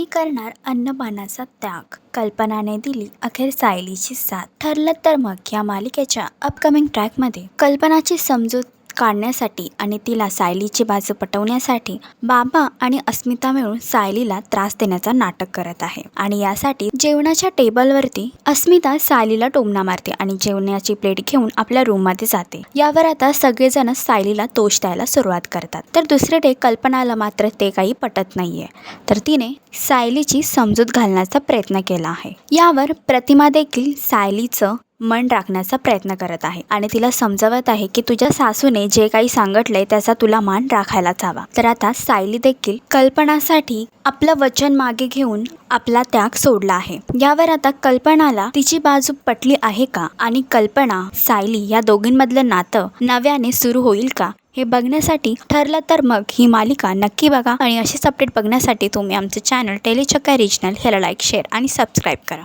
मी करणार अन्नपानाचा त्याग. कल्पनाने दिली अखेर सायलीची साथ. ठरलं तर मग या मालिकेच्या अपकमिंग ट्रॅकमध्ये कल्पनाची समजूत काढण्यासाठी आणि तिला सायलीची बाजू पटवण्यासाठी बाबा आणि अस्मिता मिळून सायलीला त्रास देण्याचा नाटक करत आहे. आणि यासाठी जेवणाच्या टेबलवरती अस्मिता सायलीला टोमणा मारते आणि जेवणाची प्लेट घेऊन आपल्या रूममध्ये जाते. यावर आता सगळेजण सायलीला दोष द्यायला सुरुवात करतात. तर दुसरीकडे कल्पनाला मात्र ते काही पटत नाहीये. तर तिने सायलीची समजूत घालण्याचा प्रयत्न केला आहे. यावर प्रतिमा देखील सायलीचं मन राखण्याचा प्रयत्न करत आहे. आणि तिला समजवत आहे की तुझ्या सासूने जे काही सांगितलंय त्याचा तुला मान राखायलाच हवा. तर आता सायली देखील कल्पनासाठी आपलं वचन मागे घेऊन आपला त्याग सोडला आहे. यावर आता कल्पनाला तिची बाजू पटली आहे का? आणि कल्पना सायली या दोघींमधलं नातं नव्याने सुरू होईल का? हे बघण्यासाठी ठरलं तर मग ही मालिका नक्की बघा. आणि अशीच अपडेट बघण्यासाठी तुम्ही आमचं चॅनल टेलिचक्का रिजनल ह्याला लाईक शेअर आणि सबस्क्राईब करा.